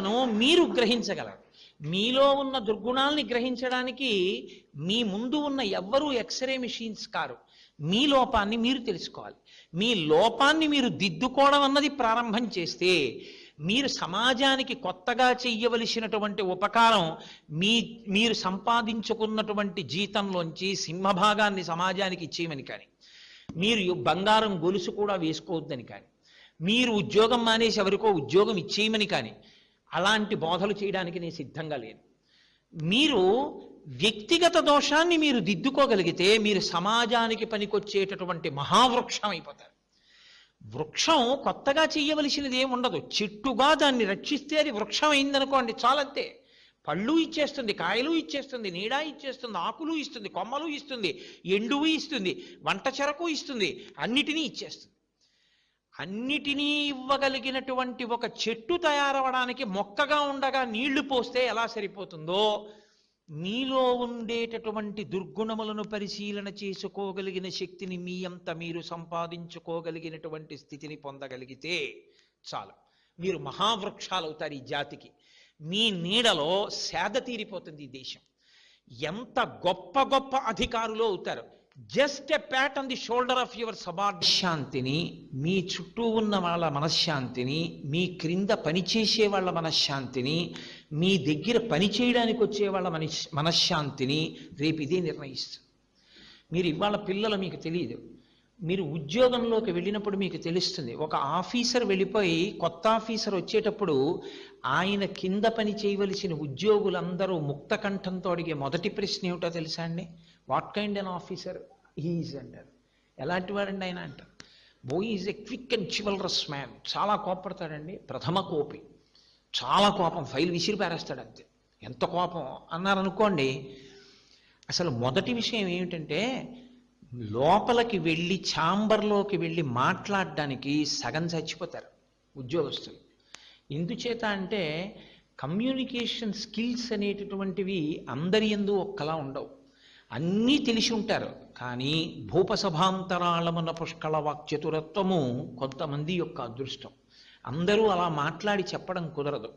దుర్గుణములను మీరు గ్రహించగలరు. మీలో ఉన్న దుర్గుణాల్ని గ్రహించడానికి మీ ముందు ఉన్న ఎవ్వరూ ఎక్స్రే మిషన్స్ కారు. మీ లోపాన్ని మీరు తెలుసుకోవాలి. మీ లోపాన్ని మీరు దిద్దుకోవడం అన్నది ప్రారంభం చేస్తే మీరు సమాజానికి కొత్తగా చెయ్యవలసినటువంటి ఉపకారం మీ మీరు సంపాదించుకున్నటువంటి జీతంలోంచి సింహభాగాన్ని సమాజానికి ఇచ్చేయమని కానీ మీరు బంగారం గొలుసు కూడా వేసుకోవద్దని కానీ మీరు ఉద్యోగం మానేసి ఎవరికో ఉద్యోగం ఇచ్చేయమని కానీ అలాంటి బోధలు చేయడానికి నేను సిద్ధంగా లేను. మీరు వ్యక్తిగత దోషాన్ని మీరు దిద్దుకోగలిగితే మీరు సమాజానికి పనికొచ్చేటటువంటి మహావృక్షం అయిపోతారు. వృక్షం కొత్తగా చేయవలసినది ఏమి ఉండదు. చెట్టుగా దాన్ని రక్షిస్తే అది వృక్షం అయిందనుకోండి చాలంతే. పళ్ళు ఇచ్చేస్తుంది కాయలు ఇచ్చేస్తుంది నీడ ఇచ్చేస్తుంది ఆకులు ఇస్తుంది కొమ్మలు ఇస్తుంది ఎండువు ఇస్తుంది వంట చెరకు ఇస్తుంది అన్నిటినీ ఇచ్చేస్తుంది. అన్నిటినీ ఇవ్వగలిగినటువంటి ఒక చెట్టు తయారవడానికి మొక్కగా ఉండగా నీళ్ళు పోస్తే ఎలా సరిపోతుందో? మీలో ఉండేటటువంటి దుర్గుణములను పరిశీలన చేసుకోగలిగిన శక్తిని మీ అంత మీరు సంపాదించుకోగలిగినటువంటి స్థితిని పొందగలిగితే చాలు. మీరు మహావృక్షాలు అవుతారు ఈ జాతికి. మీ నీడలో సేద తీరిపోతుంది ఈ దేశం. ఎంత గొప్ప గొప్ప అధికారులు అవుతారు. Just a pat on the shoulder of your subordinate శాంతిని మీ చుట్టూ ఉన్న వాళ్ళ మనశ్శాంతిని మీ క్రింద పనిచేసే వాళ్ళ మనశ్శాంతిని మీ దగ్గర పని చేయడానికి వచ్చే వాళ్ళ మనశ్ మనశ్శాంతిని రేపు ఇదే నిర్ణయిస్తుంది మీరు ఇవాళ పిల్లలు మీకు తెలియదు మీరు ఉద్యోగంలోకి వెళ్ళినప్పుడు మీకు తెలుస్తుంది ఒక ఆఫీసర్ వెళ్ళిపోయి కొత్త ఆఫీసర్ వచ్చేటప్పుడు ఆయన కింద పని చేయవలసిన ఉద్యోగులందరూ ముక్త కంఠంతో అడిగే మొదటి ప్రశ్న ఏమిటో తెలుసా అండి what kind an officer he is అంటారు ఎలాంటి వాడండి ఆయన అంటారు బో is a quick and chivalrous man చాలా కోపడతాడండి. ప్రథమ కోపి. చాలా కోపం. ఫైల్ విసిరి పారేస్తాడు అంతే ఎంత కోపం అన్నారనుకోండి అసలు మొదటి విషయం ఏమిటంటే లోపలికి వెళ్ళి ఛాంబర్లోకి వెళ్ళి మాట్లాడడానికి సగం చచ్చిపోతారు ఉద్యోగస్తులు. ఎందుచేత అంటే కమ్యూనికేషన్ స్కిల్స్ అనేటటువంటివి అందరి ఎందు ఒక్కలా ఉండవు. అన్నీ తెలిసి ఉంటారు. కానీ భూపసభాంతరాళమున పుష్కళ వాక్చతురత్వము కొంతమంది యొక్క అదృష్టం. అందరూ అలా మాట్లాడి చెప్పడం కుదరదు.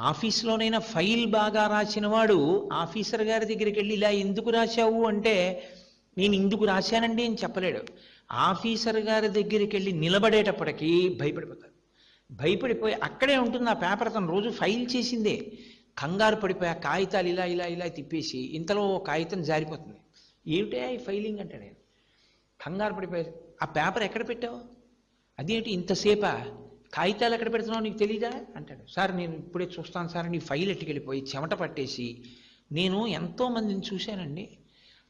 ఆఫీస్లోనైనా ఫైల్ బాగా రాసిన వాడు ఆఫీసర్ గారి దగ్గరికి వెళ్ళి ఇలా ఎందుకు రాశావు అంటే నేను ఇందుకు రాశానండి అని చెప్పలేడు. ఆఫీసర్ గారి దగ్గరికి వెళ్ళి నిలబడేటప్పటికీ భయపడిపోతాడు. భయపడిపోయి అక్కడే ఉంటుంది ఆ పేపర్ అతను రోజు ఫైల్ చేసిందే. కంగారు పడిపోయి ఆ కాగితాలు ఇలా ఇలా ఇలా తిప్పేసి ఇంతలో ఓ కాగితం జారిపోతుంది. ఏమిటే ఈ ఫైలింగ్ అంటే నేను? కంగారు పడిపోయి ఆ పేపర్ ఎక్కడ పెట్టావు? అదేంటి ఇంతసేపా? కాగితాలు ఎక్కడ పెడుతున్నావు నీకు తెలీదా? అంటాడు. సార్ నేను ఇప్పుడే చూస్తాను సార్ నీ ఫైల్ ఎట్టుకెళ్ళిపోయి చెమట పట్టేసి నేను ఎంతో మందిని చూశానండి.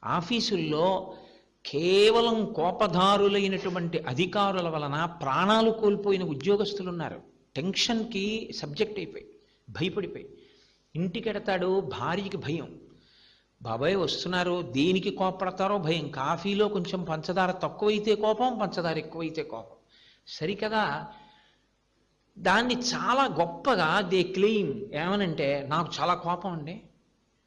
ఆఫీసుల్లో కేవలం కోపదారులైనటువంటి అధికారుల వలన ప్రాణాలు కోల్పోయిన ఉద్యోగస్తులు ఉన్నారు టెన్షన్కి సబ్జెక్ట్ అయిపోయి భయపడిపోయి. ఇంటికెడతాడు భార్యకి భయం. బాబాయ్ వస్తున్నారు. దేనికి కోపడతారో భయం. కాఫీలో కొంచెం పంచదార తక్కువైతే కోపం పంచదార ఎక్కువైతే కోపం. సరికదా? దాన్ని చాలా గొప్పగా దే క్లెయిమ్. ఏమనంటే నాకు చాలా కోపం అండి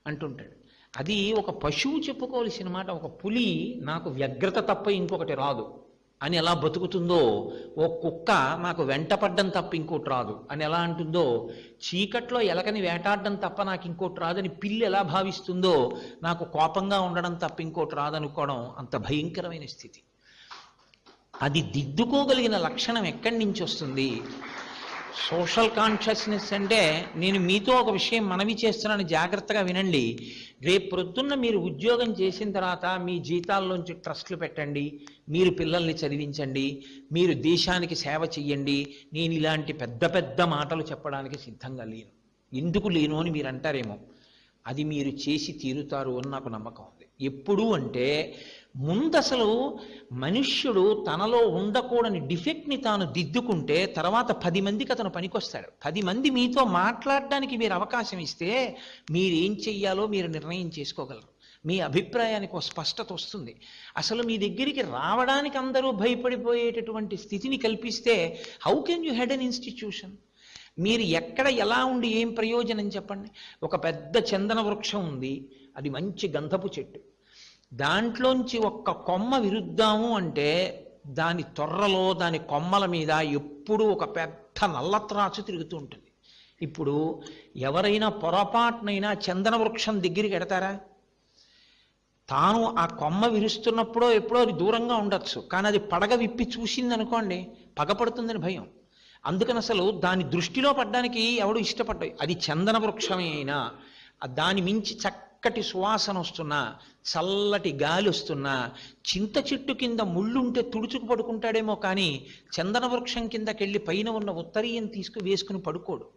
అంటుంటాడు. అది ఒక పశువు చెప్పుకోవాల్సిన మాట ఒక పులి నాకు వ్యగ్రత తప్ప ఇంకొకటి రాదు. అని ఎలా బతుకుతుందో ఓ కుక్క నాకు వెంటపడ్డం తప్ప ఇంకోటి రాదు. అని ఎలా అంటుందో చీకట్లో ఎలకని వేటాడడం తప్ప నాకు ఇంకోటి రాదని పిల్లి ఎలా భావిస్తుందో నాకు కోపంగా ఉండడం తప్ప ఇంకోటి రాదనుకోవడం అంత భయంకరమైన స్థితి. అది దిద్దుకోగలిగిన లక్షణం ఎక్కడి నుంచి వస్తుంది? సోషల్ కాన్షియస్నెస్ అంటే నేను మీతో ఒక విషయం మనవి చేస్తున్నాను జాగ్రత్తగా వినండి. రేపు ప్రొద్దున్న మీరు ఉద్యోగం చేసిన తర్వాత మీ జీతాల్లోంచి ట్రస్ట్లు పెట్టండి మీరు పిల్లల్ని చదివించండి మీరు దేశానికి సేవ చెయ్యండి. నేను ఇలాంటి పెద్ద పెద్ద మాటలు చెప్పడానికి సిద్ధంగా లేను. ఎందుకు లేను అని మీరు అంటారేమో. అది మీరు చేసి తీరుతారు అని నాకు నమ్మకం ఉంది. ఎప్పుడు అంటే ముందసలు మనుష్యుడు తనలో ఉండకూడని డిఫెక్ట్ని తాను దిద్దుకుంటే తర్వాత పది మందికి అతను పనికొస్తాడు. పది మంది మీతో మాట్లాడడానికి మీరు అవకాశం ఇస్తే మీరేం చెయ్యాలో మీరు నిర్ణయం చేసుకోగలరు. మీ అభిప్రాయానికి ఒక స్పష్టత వస్తుంది. అసలు మీ దగ్గరికి రావడానికి అందరూ భయపడిపోయేటటువంటి స్థితిని కల్పిస్తే how can you head an institution మీరు ఎక్కడ ఎలా ఉండి ఏం ప్రయోజనం చెప్పండి? ఒక పెద్ద చందన వృక్షం ఉంది అది మంచి గంధపు చెట్టు. దాంట్లోంచి ఒక్క కొమ్మ విరుద్దాము అంటే దాని తొర్రలో దాని కొమ్మల మీద ఎప్పుడూ ఒక పెద్ద నల్లత్రాచు తిరుగుతూ ఉంటుంది. ఇప్పుడు ఎవరైనా పొరపాటునైనా చందన వృక్షం దగ్గరికి ఎడతారా తాను ఆ కొమ్మ విరుస్తున్నప్పుడో ఎప్పుడో అది దూరంగా ఉండొచ్చు కానీ అది పడగ విప్పి చూసింది అనుకోండి పగపడుతుందని భయం. అందుకని అసలు దాని దృష్టిలో పడ్డానికి ఎవడు ఇష్టపడ్డాయి అది చందన వృక్షమే అయినా దాని మించి చక్కటి సువాసన వస్తున్నా చల్లటి గాలి వస్తున్నా చింత చెట్టు కింద ముళ్ళుంటే తుడుచుకు పడుకుంటాడేమో కానీ చందన వృక్షం కిందకెళ్ళి పైన ఉన్న ఉత్తరీయం తీసుకు వేసుకుని పడుకోడు.